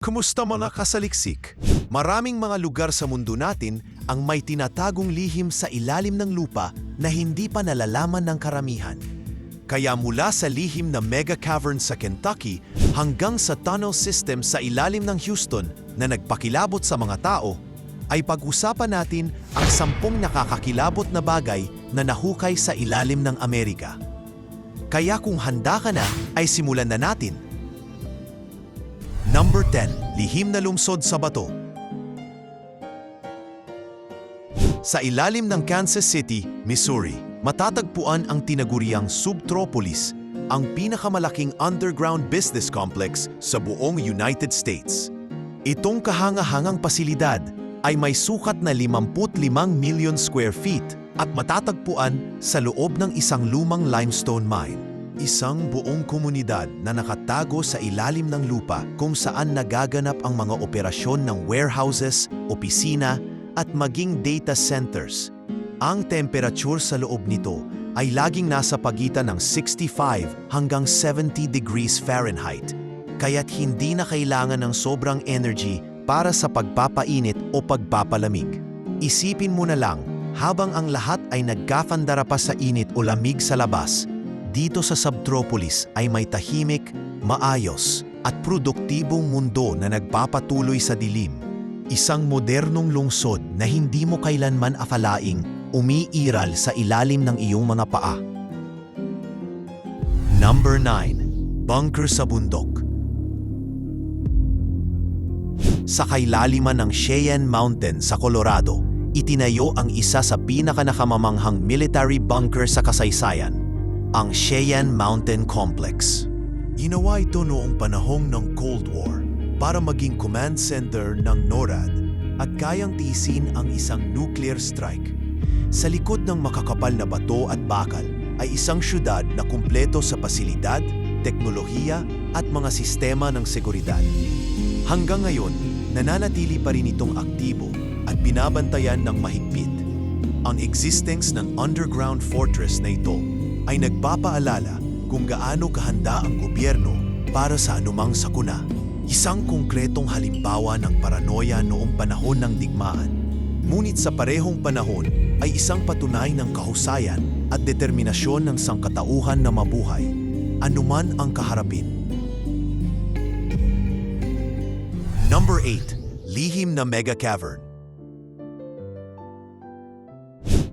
Kumusta mga kasaliksik? Maraming mga lugar sa mundo natin ang may tinatagong lihim sa ilalim ng lupa na hindi pa nalalaman ng karamihan. Kaya mula sa lihim na mega cavern sa Kentucky hanggang sa tunnel system sa ilalim ng Houston na nagpakilabot sa mga tao, ay pag-usapan natin ang sampung nakakakilabot na bagay na nahukay sa ilalim ng Amerika. Kaya kung handa ka na, ay simulan na natin. Number 10. Lihim na lumsod sa bato. Sa ilalim ng Kansas City, Missouri, matatagpuan ang tinaguriang Subtropolis, ang pinakamalaking underground business complex sa buong United States. Itong kahanga-hangang pasilidad ay may sukat na 55 million square feet at matatagpuan sa loob ng isang lumang limestone mine. Isang buong komunidad na nakatago sa ilalim ng lupa kung saan nagaganap ang mga operasyon ng warehouses, opisina at maging data centers. Ang temperature sa loob nito ay laging nasa pagitan ng 65 hanggang 70 degrees Fahrenheit. Kaya't hindi na kailangan ng sobrang energy para sa pagpapainit o pagpapalamig. Isipin mo na lang, habang ang lahat ay nagkafandara pa sa init o lamig sa labas, dito sa Subtropolis ay may tahimik, maayos, at produktibong mundo na nagpapatuloy sa dilim. Isang modernong lungsod na hindi mo kailanman akalaing umiiral sa ilalim ng iyong mga paa. Number 9. Bunker sa bundok. Sa kailaliman ng Cheyenne Mountain sa Colorado, itinayo ang isa sa pinakanakamamamanghang military bunker sa kasaysayan, ang Cheyenne Mountain Complex. Ginawa ito noong panahong ng Cold War para maging command center ng NORAD at kayang tiisin ang isang nuclear strike. Sa likod ng makakapal na bato at bakal ay isang syudad na kumpleto sa pasilidad, teknolohiya at mga sistema ng seguridad. Hanggang ngayon, nananatili pa rin itong aktibo at binabantayan ng mahigpit. Ang existence ng underground fortress na ito ay nagpapaalala kung gaano kahanda ang gobyerno para sa anumang sakuna. Isang konkretong halimbawa ng paranoia noong panahon ng digmaan. Ngunit sa parehong panahon ay isang patunay ng kahusayan at determinasyon ng sangkatauhan na mabuhay, anuman ang kaharapin. Number 8. Lihim na Mega Cavern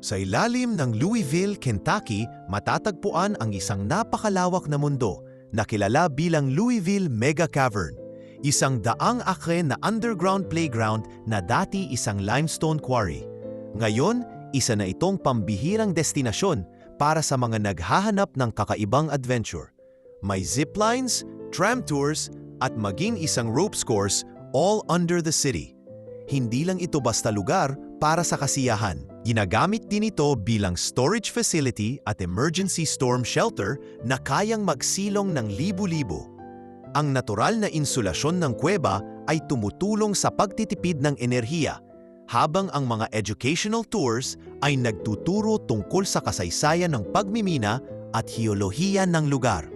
Sa ilalim ng Louisville, Kentucky, matatagpuan ang isang napakalawak na mundo na kilala bilang Louisville Mega Cavern. Isang daang akre na underground playground na dati isang limestone quarry. Ngayon, isa na itong pambihirang destinasyon para sa mga naghahanap ng kakaibang adventure. May ziplines, tram tours, at maging isang ropes course all under the city. Hindi lang ito basta lugar para sa kasiyahan. Ginagamit din ito bilang storage facility at emergency storm shelter na kayang magsilong ng libu-libo. Ang natural na insulasyon ng kuweba ay tumutulong sa pagtitipid ng enerhiya, habang ang mga educational tours ay nagtuturo tungkol sa kasaysayan ng pagmimina at hiyolohiya ng lugar.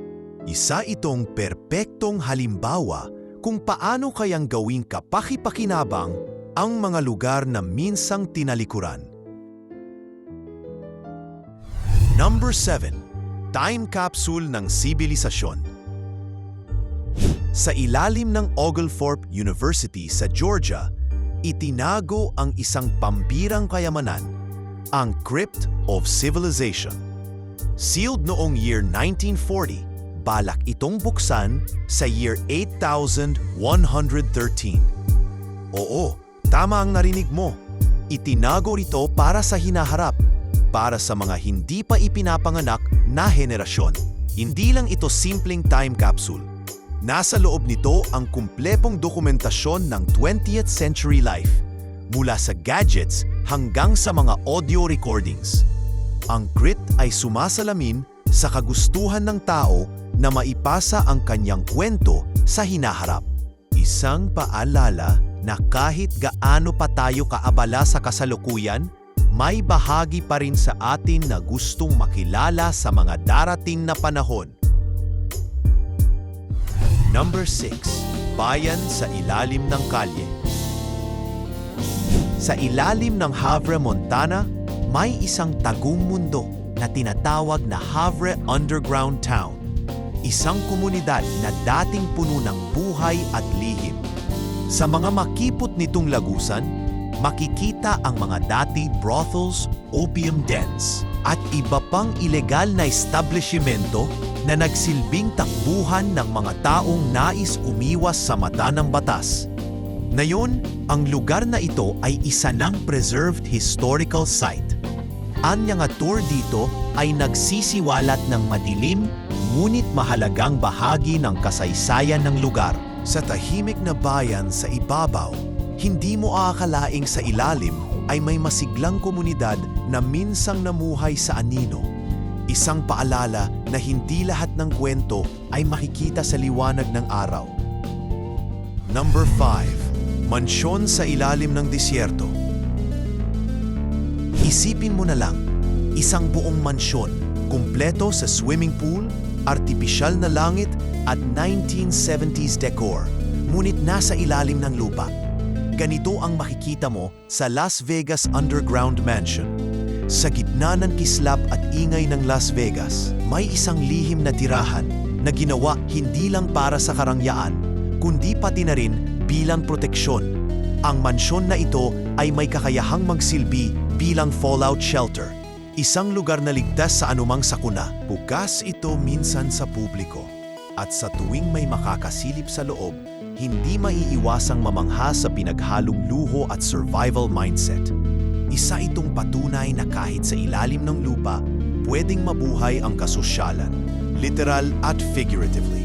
Isa itong perpektong halimbawa kung paano kayang gawing kapaki-pakinabang ang mga lugar na minsang tinalikuran. Number 7. Time Capsule ng Sibilisasyon Sa ilalim ng Oglethorpe University sa Georgia, itinago ang isang pambirang kayamanan, ang Crypt of Civilization. Sealed noong year 1940, balak itong buksan sa year 8113. Oo, tama ang narinig mo. Itinago rito para sa hinaharap, para sa mga hindi pa ipinapanganak na henerasyon. Hindi lang ito simpleng time capsule. Nasa loob nito ang kumplepong dokumentasyon ng 20th century life, mula sa gadgets hanggang sa mga audio recordings. Ang crypt ay sumasalamin sa kagustuhan ng tao na maipasa ang kanyang kwento sa hinaharap. Isang paalala na kahit gaano pa tayo kaabala sa kasalukuyan, may bahagi pa rin sa atin na gustong makilala sa mga darating na panahon. Number 6. Bayan sa ilalim ng kalye. Sa ilalim ng Havre, Montana, may isang tagong mundo na tinatawag na Havre Underground Town. Isang komunidad na dating puno ng buhay at lihim. Sa mga makipot nitong lagusan, makikita ang mga dati brothels, opium dens, at iba pang ilegal na establishmento na nagsilbing takbuhan ng mga taong nais umiwas sa mata ng batas. Ngayon, ang lugar na ito ay isa ng preserved historical site. Anya nga tour dito ay nagsisiwalat ng madilim ngunit mahalagang bahagi ng kasaysayan ng lugar. Sa tahimik na bayan sa ibabaw, hindi mo aakalaing sa ilalim ay may masiglang komunidad na minsang namuhay sa anino. Isang paalala na hindi lahat ng kwento ay makikita sa liwanag ng araw. Number 5. Mansyon sa ilalim ng disyerto. Isipin mo na lang, isang buong mansyon, kumpleto sa swimming pool, artipisyal na langit at 1970s decor, ngunit nasa ilalim ng lupa. Ganito ang makikita mo sa Las Vegas Underground Mansion. Sa gitna ng kislap at ingay ng Las Vegas, may isang lihim na tirahan na ginawa hindi lang para sa karangyaan, kundi pati na rin bilang proteksyon. Ang mansyon na ito ay may kakayahang magsilbi bilang fallout shelter, isang lugar na ligtas sa anumang sakuna. Bukas ito minsan sa publiko, at sa tuwing may makakasilip sa loob, hindi maiiwasang mamangha sa pinaghalong luho at survival mindset. Isa itong patunay na kahit sa ilalim ng lupa, pwedeng mabuhay ang kasosyalan, literal at figuratively.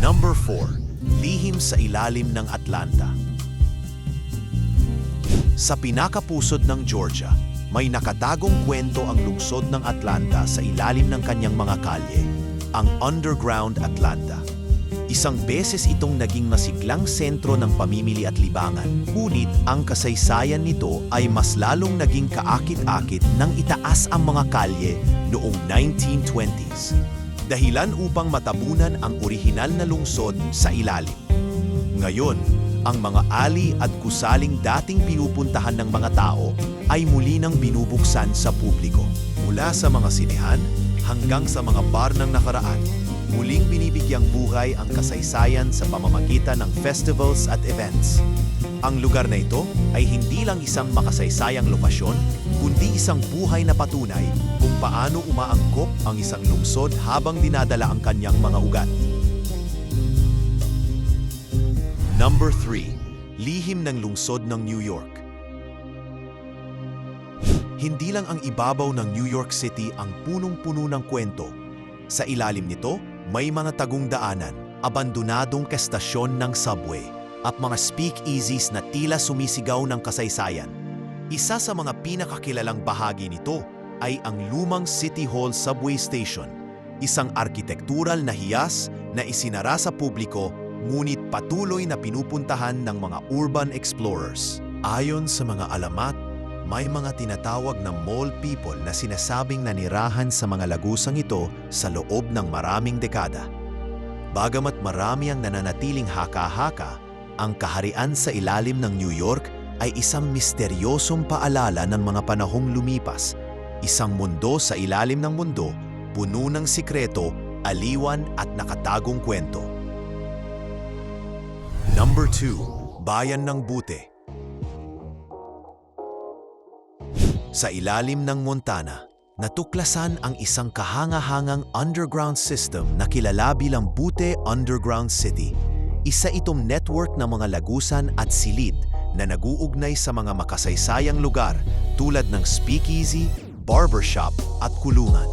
Number 4. Lihim sa ilalim ng Atlanta. Sa pinakapusod ng Georgia, may nakatagong kwento ang lungsod ng Atlanta sa ilalim ng kanyang mga kalye, ang Underground Atlanta. Isang beses itong naging masiglang sentro ng pamimili at libangan, ngunit ang kasaysayan nito ay mas lalong naging kaakit-akit nang itaas ang mga kalye noong 1920s. Dahilan upang matabunan ang orihinal na lungsod sa ilalim. Ngayon, ang mga ali at gusaling dating pinupuntahan ng mga tao ay muli nang binubuksan sa publiko. Mula sa mga sinehan hanggang sa mga bar ng nakaraan, muling binibigyang buhay ang kasaysayan sa pamamagitan ng festivals at events. Ang lugar na ito ay hindi lang isang makasaysayang lokasyon, kundi isang buhay na patunay kung paano umaangkop ang isang lungsod habang dinadala ang kanyang mga ugat. Number 3. Lihim ng lungsod ng New York. Hindi lang ang ibabaw ng New York City ang punong-puno ng kwento. Sa ilalim nito, may mga tagong daanan, abandonadong kestasyon ng subway, at mga speakeasies na tila sumisigaw ng kasaysayan. Isa sa mga pinakakilalang bahagi nito ay ang lumang City Hall Subway Station, isang arkitektural na hiyas na isinara sa publiko ngunit patuloy na pinupuntahan ng mga urban explorers. Ayon sa mga alamat, may mga tinatawag na mall people na sinasabing nanirahan sa mga lagusang ito sa loob ng maraming dekada. Bagamat marami ang nananatiling haka-haka, ang kaharian sa ilalim ng New York ay isang misteryosong paalala ng mga panahong lumipas. Isang mundo sa ilalim ng mundo, puno ng sikreto, aliwan at nakatagong kwento. Number 2. Bayan ng Bute Sa ilalim ng Montana, natuklasan ang isang kahanga-hangang underground system na kilala bilang Butte Underground City. Isa itong network ng mga lagusan at silid na naguugnay sa mga makasaysayang lugar tulad ng speakeasy, barbershop at kulungan.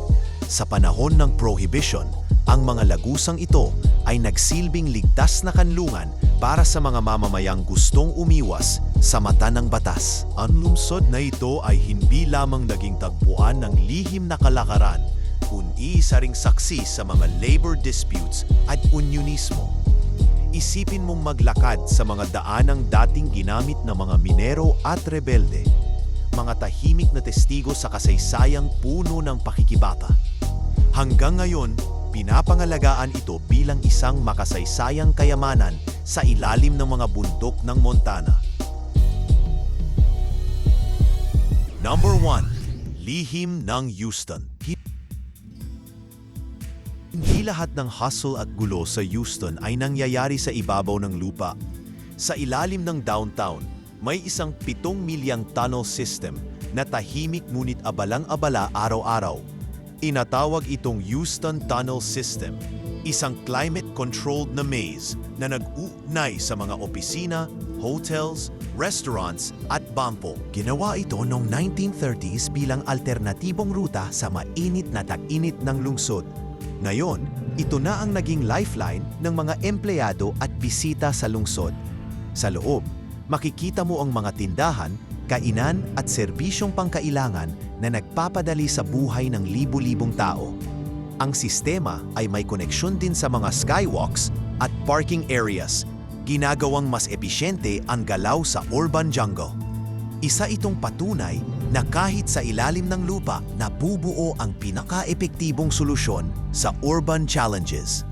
Sa panahon ng Prohibition, ang mga lagusang ito ay nagsilbing ligtas na kanlungan para sa mga mamamayang gustong umiwas sa mata ng batas. Ang lungsod na ito ay hindi lamang naging tagpuan ng lihim na kalakaran, kundi isa ring saksi sa mga labor disputes at unionismo. Isipin mong maglakad sa mga daanang dating ginamit ng mga minero at rebelde, mga tahimik na testigo sa kasaysayang puno ng pakikibata. Hanggang ngayon, Pinapangalagaan ito bilang isang makasaysayang kayamanan sa ilalim ng mga bundok ng Montana. Number 1. Lihim ng Houston. Hindi lahat ng hustle at gulo sa Houston ay nangyayari sa ibabaw ng lupa. Sa ilalim ng downtown, may isang pitong milyang tunnel system na tahimik ngunit abalang-abala araw-araw. Inatawag itong Houston Tunnel System, isang climate-controlled na maze na nag-uugnay sa mga opisina, hotels, restaurants at bampo. Ginawa ito noong 1930s bilang alternatibong ruta sa mainit na tag-init ng lungsod. Ngayon, ito na ang naging lifeline ng mga empleyado at bisita sa lungsod. Sa loob, makikita mo ang mga tindahan, kainan at serbisyong pangkailangan na nagpapadali sa buhay ng libu-libong tao. Ang sistema ay may koneksyon din sa mga skywalks at parking areas, ginagawang mas episyente ang galaw sa urban jungle. Isa itong patunay na kahit sa ilalim ng lupa, nabubuo ang pinaka-epektibong solusyon sa urban challenges.